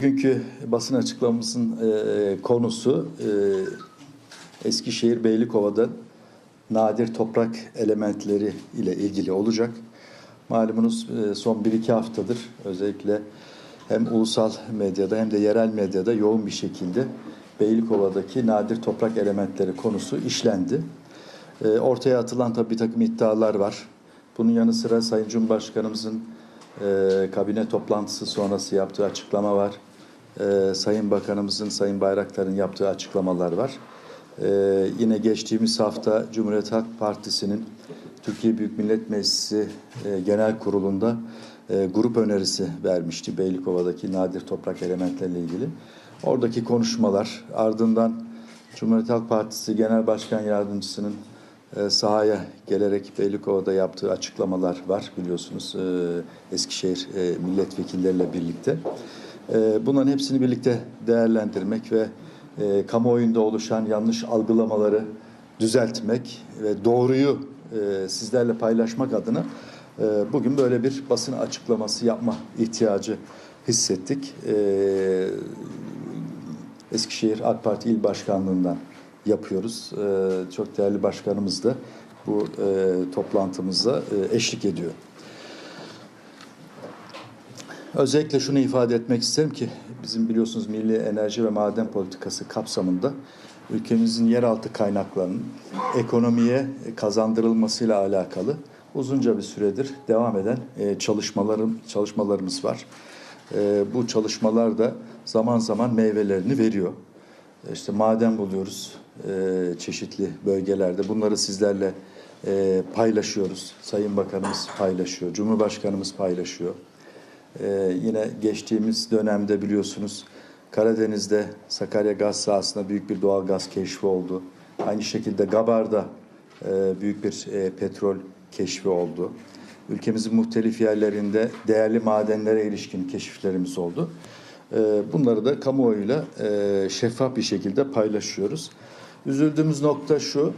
Bugünkü basın açıklamamızın e, konusu e, Eskişehir Beylikova'da nadir toprak elementleri ile ilgili olacak. Malumunuz e, son 1-2 haftadır özellikle hem ulusal medyada hem de yerel medyada yoğun bir şekilde Beylikova'daki nadir toprak elementleri konusu işlendi. E, ortaya atılan tabii bir takım iddialar var. Bunun yanı sıra Sayın Cumhurbaşkanımızın e, kabine toplantısı sonrası yaptığı açıklama var. E, Sayın Bakanımızın, Sayın Bayraktar'ın yaptığı açıklamalar var. E, yine geçtiğimiz hafta Cumhuriyet Halk Partisi'nin Türkiye Büyük Millet Meclisi e, Genel Kurulu'nda e, grup önerisi vermişti Beylikova'daki nadir toprak elementlerle ilgili. Oradaki konuşmalar ardından Cumhuriyet Halk Partisi Genel Başkan Yardımcısının e, sahaya gelerek Beylikova'da yaptığı açıklamalar var biliyorsunuz e, Eskişehir e, milletvekilleriyle birlikte. E, bunların hepsini birlikte değerlendirmek ve e, kamuoyunda oluşan yanlış algılamaları düzeltmek ve doğruyu e, sizlerle paylaşmak adına e, bugün böyle bir basın açıklaması yapma ihtiyacı hissettik. Eskişehir AK Parti İl Başkanlığı'ndan yapıyoruz. Ee, çok değerli başkanımız da bu toplantımıza eşlik ediyor. Özellikle şunu ifade etmek isterim ki bizim biliyorsunuz Milli Enerji ve Maden Politikası kapsamında ülkemizin yeraltı kaynaklarının ekonomiye kazandırılmasıyla alakalı uzunca bir süredir devam eden e, çalışmalarım çalışmalarımız var. E, bu çalışmalar da zaman zaman meyvelerini veriyor. İşte maden buluyoruz e, çeşitli bölgelerde. Bunları sizlerle e, paylaşıyoruz. Sayın Bakanımız paylaşıyor, Cumhurbaşkanımız paylaşıyor. E, yine geçtiğimiz dönemde biliyorsunuz Karadeniz'de Sakarya gaz sahasında büyük bir doğal gaz keşfi oldu. Aynı şekilde Gabar'da e, büyük bir e, petrol keşfi oldu. Ülkemizin muhtelif yerlerinde değerli madenlere ilişkin keşiflerimiz oldu. E, bunları da kamuoyuyla e, şeffaf bir şekilde paylaşıyoruz. Üzüldüğümüz nokta şu,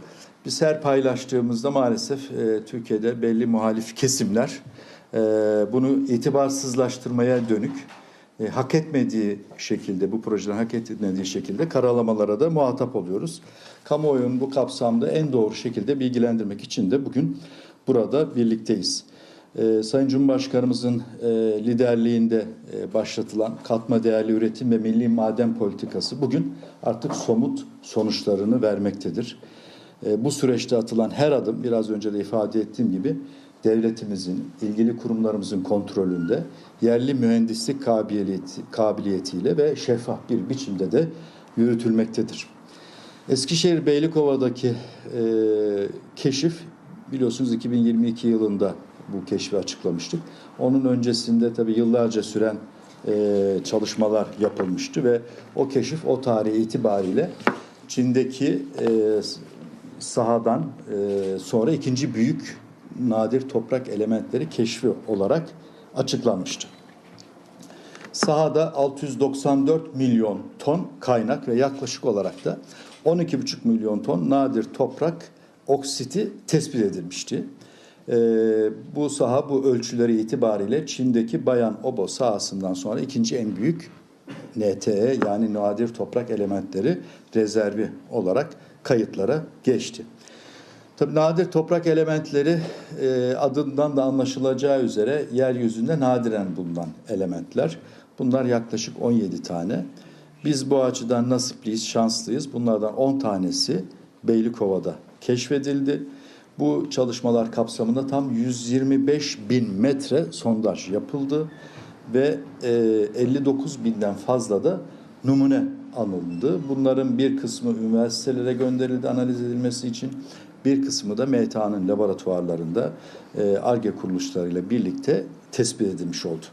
biz her paylaştığımızda maalesef e, Türkiye'de belli muhalif kesimler e, bunu itibarsızlaştırmaya dönük e, hak etmediği şekilde, bu projeden hak etmediği şekilde karalamalara da muhatap oluyoruz. Kamuoyunu bu kapsamda en doğru şekilde bilgilendirmek için de bugün burada birlikteyiz. Ee, Sayın Cumhurbaşkanımızın e, liderliğinde e, başlatılan katma değerli üretim ve milli maden politikası bugün artık somut sonuçlarını vermektedir. E, bu süreçte atılan her adım biraz önce de ifade ettiğim gibi devletimizin, ilgili kurumlarımızın kontrolünde yerli mühendislik kabiliyeti, kabiliyetiyle ve şeffaf bir biçimde de yürütülmektedir. Eskişehir Beylikova'daki e, keşif biliyorsunuz 2022 yılında bu keşfi açıklamıştık. Onun öncesinde tabii yıllarca süren e, çalışmalar yapılmıştı ve o keşif o tarih itibariyle Çin'deki e, sahadan e, sonra ikinci büyük nadir toprak elementleri keşfi olarak açıklanmıştı. Sahada 694 milyon ton kaynak ve yaklaşık olarak da 12,5 milyon ton nadir toprak oksiti tespit edilmişti. Ee, bu saha bu ölçüleri itibariyle Çin'deki Bayan Obo sahasından sonra ikinci en büyük NTE yani nadir toprak elementleri rezervi olarak kayıtlara geçti. Tabii nadir toprak elementleri e, adından da anlaşılacağı üzere yeryüzünde nadiren bulunan elementler. Bunlar yaklaşık 17 tane. Biz bu açıdan nasipliyiz, şanslıyız. Bunlardan 10 tanesi Beylikova'da keşfedildi. Bu çalışmalar kapsamında tam 125 bin metre sondaj yapıldı ve e, 59 binden fazla da numune alındı. Bunların bir kısmı üniversitelere gönderildi analiz edilmesi için. Bir kısmı da MTA'nın laboratuvarlarında ARGE kuruluşlarıyla birlikte tespit edilmiş oldu.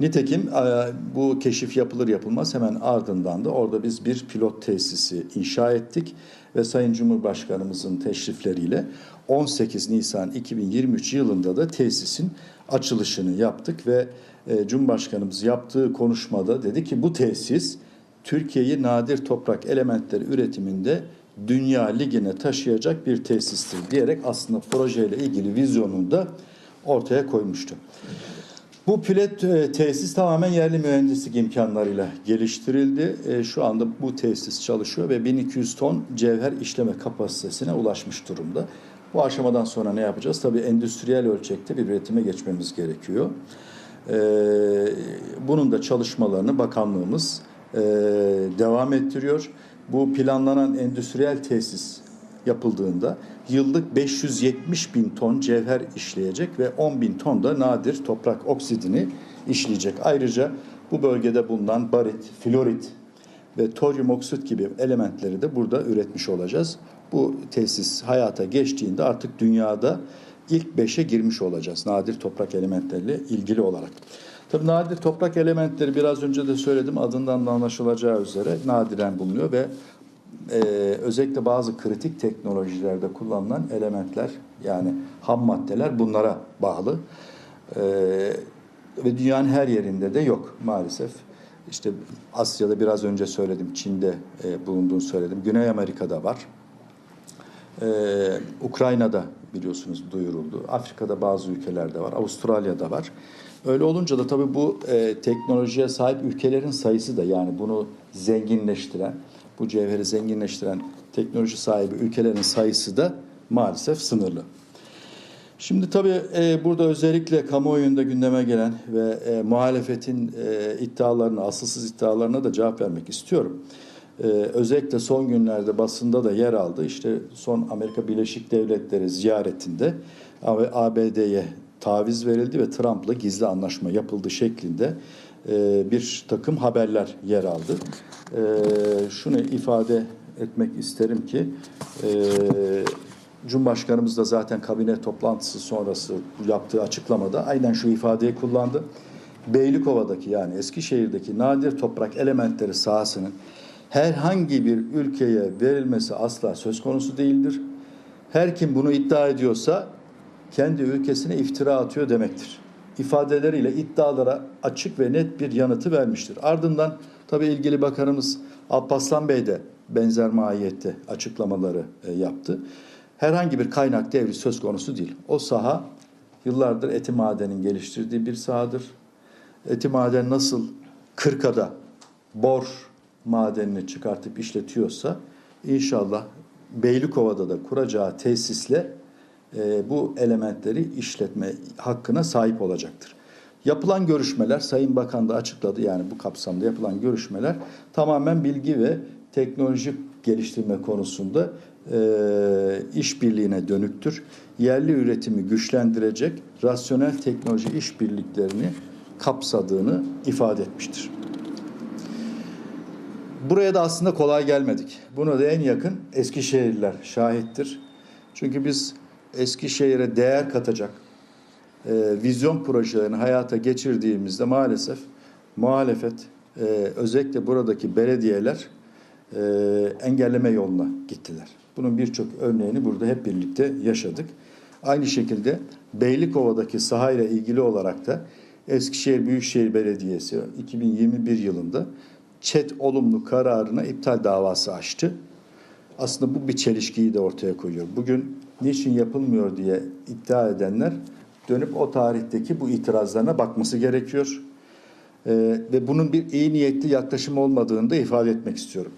Nitekim e, bu keşif yapılır yapılmaz hemen ardından da orada biz bir pilot tesisi inşa ettik ve Sayın Cumhurbaşkanımızın teşrifleriyle 18 Nisan 2023 yılında da tesisin açılışını yaptık ve e, Cumhurbaşkanımız yaptığı konuşmada dedi ki bu tesis Türkiye'yi nadir toprak elementleri üretiminde dünya ligine taşıyacak bir tesistir diyerek aslında projeyle ilgili vizyonunu da ortaya koymuştu. Bu pilet e, tesis tamamen yerli mühendislik imkanlarıyla geliştirildi. E, Şu anda bu tesis çalışıyor ve 1200 ton cevher işleme kapasitesine ulaşmış durumda. Bu aşamadan sonra ne yapacağız? Tabii endüstriyel ölçekte bir üretime geçmemiz gerekiyor. E, Bunun da çalışmalarını bakanlığımız e, devam ettiriyor. Bu planlanan endüstriyel tesis yapıldığında yıllık 570 bin ton cevher işleyecek ve 10 bin ton da nadir toprak oksidini işleyecek. Ayrıca bu bölgede bulunan barit, florit ve toryum oksit gibi elementleri de burada üretmiş olacağız. Bu tesis hayata geçtiğinde artık dünyada ilk beşe girmiş olacağız nadir toprak elementleriyle ilgili olarak. Tabii nadir toprak elementleri biraz önce de söyledim adından da anlaşılacağı üzere nadiren bulunuyor ve e, özellikle bazı kritik teknolojilerde kullanılan elementler yani ham maddeler bunlara bağlı. E, ve dünyanın her yerinde de yok maalesef. İşte Asya'da biraz önce söyledim, Çin'de e, bulunduğunu söyledim. Güney Amerika'da var. Ee, Ukrayna'da biliyorsunuz duyuruldu. Afrika'da bazı ülkelerde var. Avustralya'da var. Öyle olunca da tabii bu e, teknolojiye sahip ülkelerin sayısı da yani bunu zenginleştiren, bu cevheri zenginleştiren teknoloji sahibi ülkelerin sayısı da maalesef sınırlı. Şimdi tabii e, burada özellikle kamuoyunda gündeme gelen ve e, muhalefetin e, iddialarına, asılsız iddialarına da cevap vermek istiyorum. E, özellikle son günlerde basında da yer aldı. İşte son Amerika Birleşik Devletleri ziyaretinde ABD'ye taviz verildi ve Trump'la gizli anlaşma yapıldı şeklinde e, bir takım haberler yer aldı. E, şunu ifade etmek isterim ki e, Cumhurbaşkanımız da zaten kabine toplantısı sonrası yaptığı açıklamada aynen şu ifadeyi kullandı. Beylikova'daki yani Eskişehir'deki nadir toprak elementleri sahasının herhangi bir ülkeye verilmesi asla söz konusu değildir. Her kim bunu iddia ediyorsa kendi ülkesine iftira atıyor demektir. İfadeleriyle iddialara açık ve net bir yanıtı vermiştir. Ardından tabii ilgili bakanımız Alparslan Bey de benzer mahiyette açıklamaları e, yaptı. Herhangi bir kaynak devri söz konusu değil. O saha yıllardır eti madenin geliştirdiği bir sahadır. Eti maden nasıl Kırka'da bor madenini çıkartıp işletiyorsa inşallah Beylikova'da da kuracağı tesisle e, bu elementleri işletme hakkına sahip olacaktır. Yapılan görüşmeler Sayın Bakan da açıkladı yani bu kapsamda yapılan görüşmeler tamamen bilgi ve teknoloji geliştirme konusunda e, işbirliğine dönüktür. Yerli üretimi güçlendirecek rasyonel teknoloji işbirliklerini kapsadığını ifade etmiştir. Buraya da aslında kolay gelmedik. Buna da en yakın Eskişehirliler şahittir. Çünkü biz Eskişehir'e değer katacak e, vizyon projelerini hayata geçirdiğimizde maalesef muhalefet e, özellikle buradaki belediyeler e, engelleme yoluna gittiler. Bunun birçok örneğini burada hep birlikte yaşadık. Aynı şekilde Beylikova'daki sahayla ilgili olarak da Eskişehir Büyükşehir Belediyesi 2021 yılında ÇED olumlu kararına iptal davası açtı. Aslında bu bir çelişkiyi de ortaya koyuyor. Bugün niçin yapılmıyor diye iddia edenler dönüp o tarihteki bu itirazlarına bakması gerekiyor. Ee, ve bunun bir iyi niyetli yaklaşım olmadığını da ifade etmek istiyorum.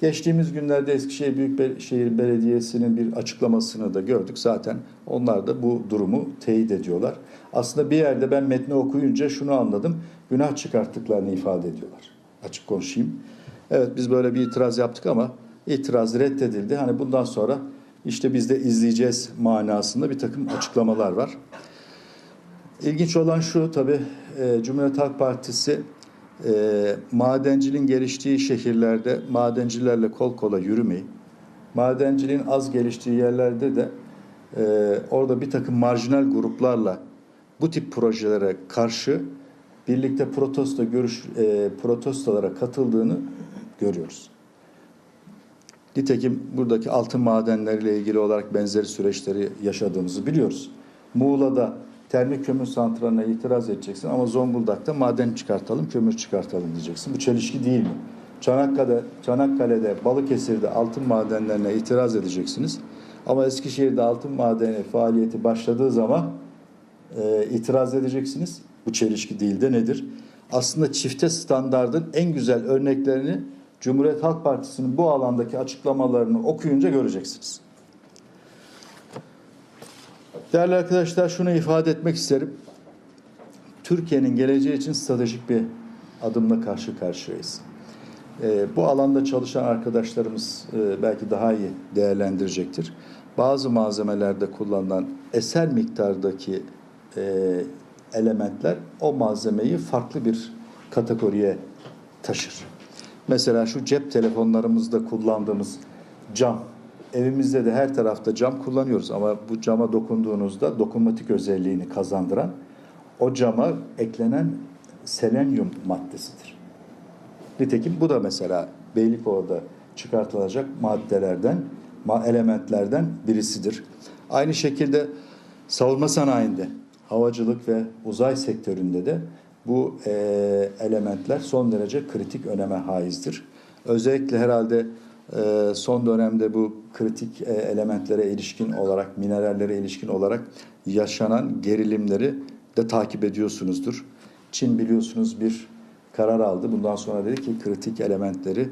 Geçtiğimiz günlerde Eskişehir Büyükşehir Belediyesi'nin bir açıklamasını da gördük. Zaten onlar da bu durumu teyit ediyorlar. Aslında bir yerde ben metni okuyunca şunu anladım. Günah çıkarttıklarını ifade ediyorlar. Açık konuşayım. Evet biz böyle bir itiraz yaptık ama itiraz reddedildi. Hani bundan sonra işte biz de izleyeceğiz manasında bir takım açıklamalar var. İlginç olan şu tabii e, Cumhuriyet Halk Partisi e, madenciliğin geliştiği şehirlerde madencilerle kol kola yürümeyi, madenciliğin az geliştiği yerlerde de e, orada bir takım marjinal gruplarla bu tip projelere karşı birlikte protesto görüş e, protestolara katıldığını görüyoruz. Nitekim buradaki altın madenleriyle ilgili olarak benzeri süreçleri yaşadığımızı biliyoruz. Muğla'da termik kömür santraline itiraz edeceksin ama Zonguldak'ta maden çıkartalım, kömür çıkartalım diyeceksin. Bu çelişki değil mi? Çanakkale'de, Çanakkale'de, Balıkesir'de altın madenlerine itiraz edeceksiniz. Ama Eskişehir'de altın madeni faaliyeti başladığı zaman e, itiraz edeceksiniz. bu çelişki değil de nedir? Aslında çifte standardın en güzel örneklerini Cumhuriyet Halk Partisi'nin bu alandaki açıklamalarını okuyunca göreceksiniz. Değerli arkadaşlar şunu ifade etmek isterim. Türkiye'nin geleceği için stratejik bir adımla karşı karşıyayız. Ee, bu alanda çalışan arkadaşlarımız e, belki daha iyi değerlendirecektir. Bazı malzemelerde kullanılan eser miktardaki e, elementler o malzemeyi farklı bir kategoriye taşır. Mesela şu cep telefonlarımızda kullandığımız cam. Evimizde de her tarafta cam kullanıyoruz ama bu cama dokunduğunuzda dokunmatik özelliğini kazandıran o cama eklenen selenyum maddesidir. Nitekim bu da mesela Beylikova'da çıkartılacak maddelerden, ma- elementlerden birisidir. Aynı şekilde savunma sanayinde, havacılık ve uzay sektöründe de bu e, elementler son derece kritik öneme haizdir. Özellikle herhalde e, son dönemde bu kritik e, elementlere ilişkin olarak, minerallere ilişkin olarak yaşanan gerilimleri de takip ediyorsunuzdur. Çin biliyorsunuz bir karar aldı. Bundan sonra dedi ki kritik elementleri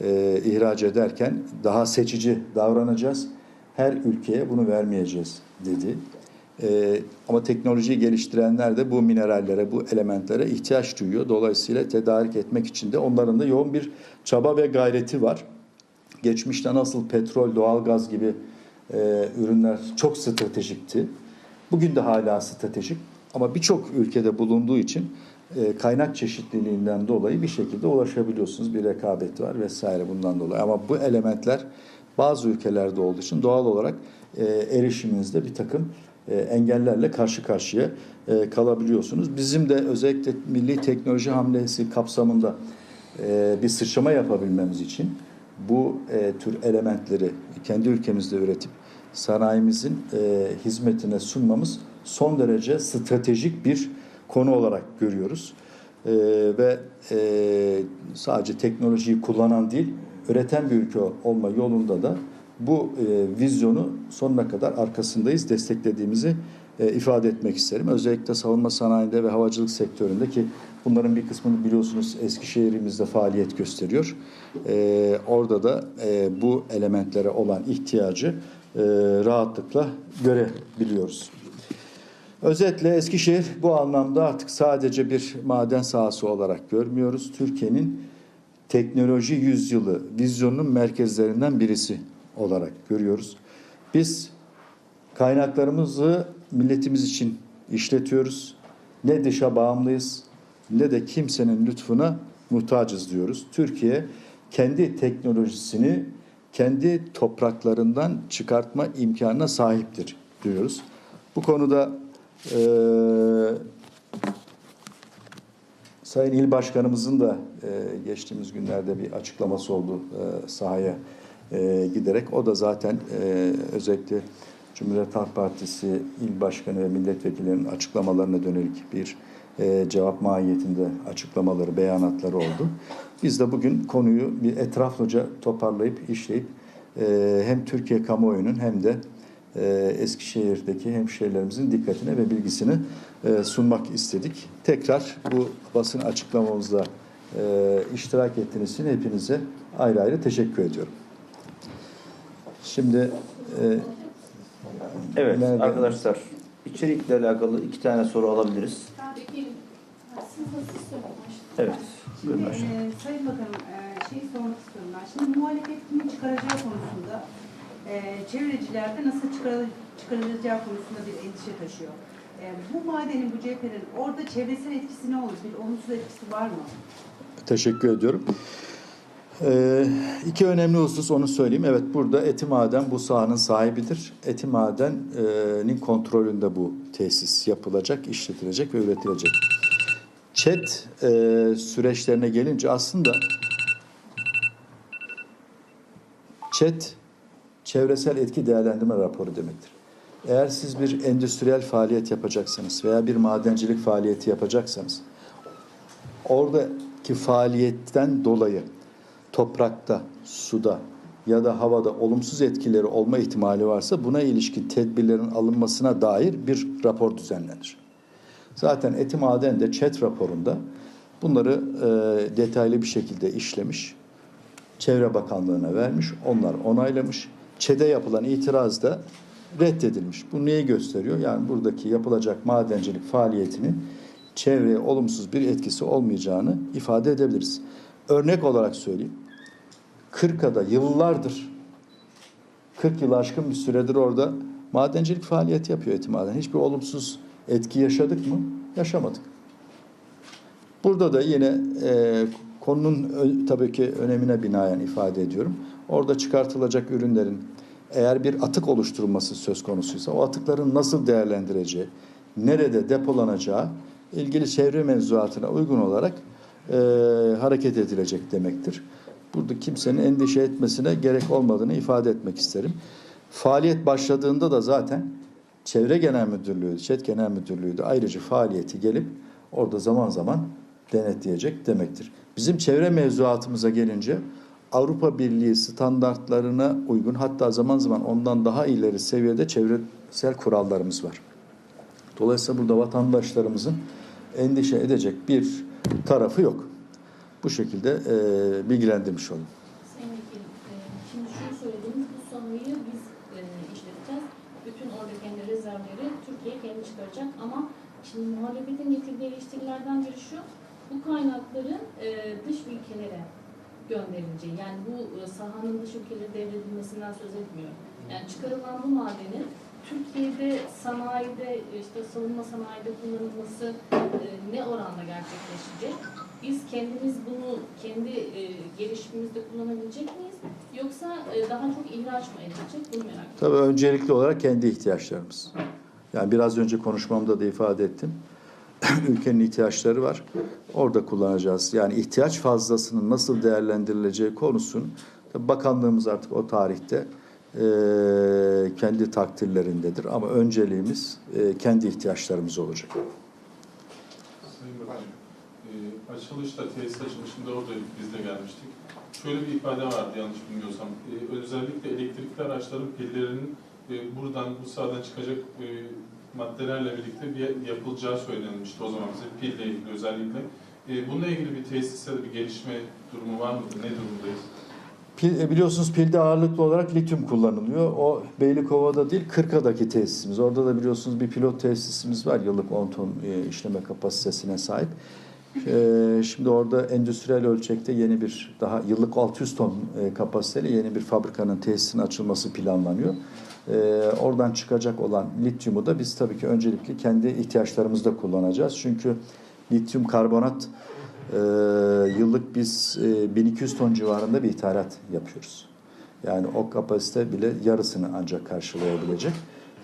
e, ihraç ederken daha seçici davranacağız. Her ülkeye bunu vermeyeceğiz dedi. E, ama teknolojiyi geliştirenler de bu minerallere, bu elementlere ihtiyaç duyuyor. Dolayısıyla tedarik etmek için de onların da yoğun bir çaba ve gayreti var. Geçmişte nasıl petrol, doğalgaz gibi e, ürünler çok stratejikti. Bugün de hala stratejik ama birçok ülkede bulunduğu için e, kaynak çeşitliliğinden dolayı bir şekilde ulaşabiliyorsunuz. Bir rekabet var vesaire bundan dolayı. Ama bu elementler bazı ülkelerde olduğu için doğal olarak e, erişiminizde bir takım engellerle karşı karşıya e, kalabiliyorsunuz. Bizim de özellikle milli teknoloji hamlesi kapsamında e, bir sıçrama yapabilmemiz için bu e, tür elementleri kendi ülkemizde üretip sanayimizin e, hizmetine sunmamız son derece stratejik bir konu olarak görüyoruz. E, ve e, sadece teknolojiyi kullanan değil, üreten bir ülke olma yolunda da bu e, vizyonu sonuna kadar arkasındayız, desteklediğimizi e, ifade etmek isterim. Özellikle savunma sanayinde ve havacılık sektöründe ki bunların bir kısmını biliyorsunuz Eskişehir'imizde faaliyet gösteriyor. E, orada da e, bu elementlere olan ihtiyacı e, rahatlıkla görebiliyoruz. Özetle Eskişehir bu anlamda artık sadece bir maden sahası olarak görmüyoruz. Türkiye'nin teknoloji yüzyılı vizyonunun merkezlerinden birisi olarak görüyoruz. Biz kaynaklarımızı milletimiz için işletiyoruz. Ne dışa bağımlıyız ne de kimsenin lütfuna muhtacız diyoruz. Türkiye kendi teknolojisini kendi topraklarından çıkartma imkanına sahiptir diyoruz. Bu konuda eee Sayın İl Başkanımızın da e, geçtiğimiz günlerde bir açıklaması oldu e, sahaya e, giderek. O da zaten e, özellikle Cumhuriyet Halk Partisi İl Başkanı ve milletvekillerinin açıklamalarına dönelik bir e, cevap mahiyetinde açıklamaları, beyanatları oldu. Biz de bugün konuyu bir etraflıca toparlayıp, işleyip e, hem Türkiye kamuoyunun hem de e, Eskişehir'deki hemşehrilerimizin dikkatine ve bilgisini e, sunmak istedik. Tekrar bu basın açıklamamızda e, iştirak ettiğiniz için hepinize ayrı ayrı teşekkür ediyorum. Şimdi e, Evet Nerede? arkadaşlar içerikle alakalı iki tane soru alabiliriz. Evet. Şimdi e, Sayın Bakanım e, şeyi sormak istiyorum ben. Şimdi muhalefet kimin çıkaracağı konusunda e, çevrecilerde nasıl çıkar, çıkarılacağı konusunda bir endişe taşıyor. E, bu madenin, bu cevherin orada çevresel etkisi ne olur? Bir olumsuz etkisi var mı? Teşekkür ediyorum. Ee, iki önemli husus onu söyleyeyim. Evet burada Etimaden bu sahanın sahibidir. Etimaden'in kontrolünde bu tesis yapılacak, işletilecek ve üretilecek. ÇED e, süreçlerine gelince aslında ÇED çevresel etki değerlendirme raporu demektir. Eğer siz bir endüstriyel faaliyet yapacaksanız veya bir madencilik faaliyeti yapacaksanız oradaki faaliyetten dolayı toprakta, suda ya da havada olumsuz etkileri olma ihtimali varsa buna ilişkin tedbirlerin alınmasına dair bir rapor düzenlenir. Zaten Eti Maden de ÇED raporunda bunları e, detaylı bir şekilde işlemiş. Çevre Bakanlığı'na vermiş. Onlar onaylamış. ÇED'e yapılan itiraz da reddedilmiş. Bu neyi gösteriyor? Yani buradaki yapılacak madencilik faaliyetinin çevreye olumsuz bir etkisi olmayacağını ifade edebiliriz. Örnek olarak söyleyeyim. Kırka'da yıllardır 40 yıl aşkın bir süredir orada madencilik faaliyeti yapıyor Eti Maden. Hiçbir olumsuz etki yaşadık mı? Yaşamadık. Burada da yine e, konunun tabii ki önemine binaen ifade ediyorum. Orada çıkartılacak ürünlerin eğer bir atık oluşturulması söz konusuysa o atıkların nasıl değerlendireceği, nerede depolanacağı ilgili çevre mevzuatına uygun olarak e, hareket edilecek demektir. Burada kimsenin endişe etmesine gerek olmadığını ifade etmek isterim. Faaliyet başladığında da zaten Çevre Genel Müdürlüğü, ÇED Genel Müdürlüğü de ayrıca faaliyeti gelip orada zaman zaman denetleyecek demektir. Bizim çevre mevzuatımıza gelince Avrupa Birliği standartlarına uygun hatta zaman zaman ondan daha ileri seviyede çevresel kurallarımız var. Dolayısıyla burada vatandaşlarımızın endişe edecek bir tarafı yok. Bu şekilde e, bilgilendirmiş olayım. Sayın Vekilim, e, şimdi şunu söylediğiniz bu sanayiyi biz e, işleteceğiz. Bütün oradaki kendi rezervleri Türkiye kendi çıkaracak ama şimdi muhalefetin getirdiği eleştirilerden biri şu, bu kaynakların e, dış ülkelere gönderileceği. Yani bu e, sahanın dış ülkelere devredilmesinden söz etmiyorum. Yani çıkarılan bu madenin Türkiye'de sanayide, işte savunma sanayide kullanılması e, ne oranda gerçekleşecek? Biz kendimiz bunu kendi e, gelişimimizde kullanabilecek miyiz? Yoksa e, daha çok ihraç mı edilecek? Bunu merak ediyorum. Tabii öncelikli olarak kendi ihtiyaçlarımız. Yani biraz önce konuşmamda da ifade ettim. Ülkenin ihtiyaçları var. Orada kullanacağız. Yani ihtiyaç fazlasının nasıl değerlendirileceği konusunu bakanlığımız artık o tarihte e, kendi takdirlerindedir. Ama önceliğimiz e, kendi ihtiyaçlarımız olacak. Açılışta, tesis açılışında oradaydık, biz de gelmiştik. Şöyle bir ifade vardı yanlış bilmiyorsam. E, özellikle elektrikli araçların pillerinin e, buradan, bu sahadan çıkacak e, maddelerle birlikte bir yapılacağı söylenmişti o zaman bize, pille ilgili özellikle. E, bununla ilgili bir tesiste bir gelişme durumu var mıdır? Ne durumdayız? Pil, e, biliyorsunuz pilde ağırlıklı olarak lityum kullanılıyor. O Beylikova'da değil Kırka'daki tesisimiz. Orada da biliyorsunuz bir pilot tesisimiz var. Yıllık 10 ton e, işleme kapasitesine sahip. E, şimdi orada endüstriyel ölçekte yeni bir daha yıllık 600 ton e, kapasiteli yeni bir fabrikanın tesisinin açılması planlanıyor. E, oradan çıkacak olan lityumu da biz tabii ki öncelikli kendi ihtiyaçlarımızda kullanacağız. Çünkü lityum karbonat ee, yıllık biz e, 1200 ton civarında bir ithalat yapıyoruz. Yani o kapasite bile yarısını ancak karşılayabilecek.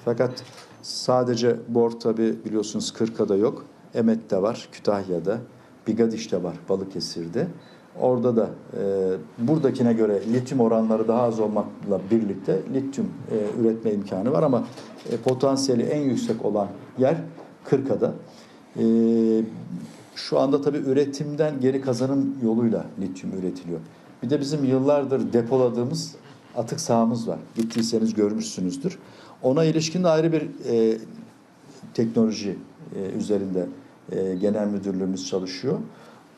Fakat sadece bor tabi biliyorsunuz Kırka'da yok. Emet'te var, Kütahya'da, Bigadiş'te var, Balıkesir'de. Orada da e, buradakine göre lityum oranları daha az olmakla birlikte lityum e, üretme imkanı var ama e, potansiyeli en yüksek olan yer Kırka'da. E, şu anda tabii üretimden geri kazanım yoluyla lityum üretiliyor. Bir de bizim yıllardır depoladığımız atık sahamız var. Gittiyseniz görmüşsünüzdür. Ona ilişkin de ayrı bir e, teknoloji e, üzerinde e, genel müdürlüğümüz çalışıyor.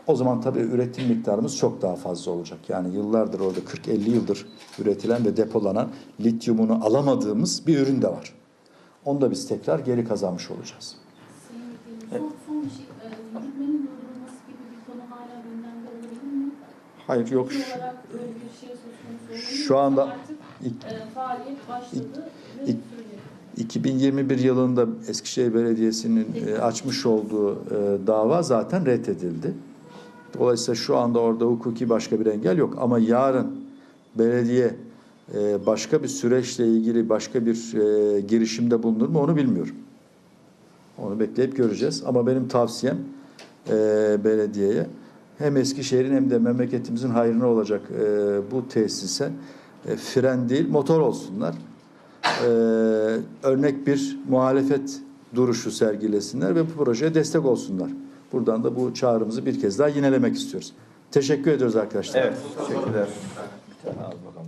O zaman tabii üretim miktarımız çok daha fazla olacak. Yani yıllardır orada 40-50 yıldır üretilen ve depolanan lityumunu alamadığımız bir ürün de var. Onu da biz tekrar geri kazanmış olacağız. Şey, e, yürütmenin durdurulması gibi bir konu hala gündemde olabilir mi? Hayır yok. Bir şey? Şu anda- e, faaliyet başladı. 2021 yılında Eskişehir Belediyesi'nin e, açmış olduğu e, dava zaten reddedildi. Dolayısıyla şu anda orada hukuki başka bir engel yok. Ama yarın belediye e, başka bir süreçle ilgili başka bir girişimde bulunur mu onu bilmiyorum. Onu bekleyip göreceğiz. Ama benim tavsiyem belediyeye hem Eskişehir'in hem de memleketimizin hayrına olacak bu tesise fren değil motor olsunlar. E, örnek bir muhalefet duruşu sergilesinler ve bu projeye destek olsunlar. Buradan da bu çağrımızı bir kez daha yinelemek istiyoruz. Teşekkür ediyoruz arkadaşlar. Evet, teşekkürler. Bir tane al bakalım.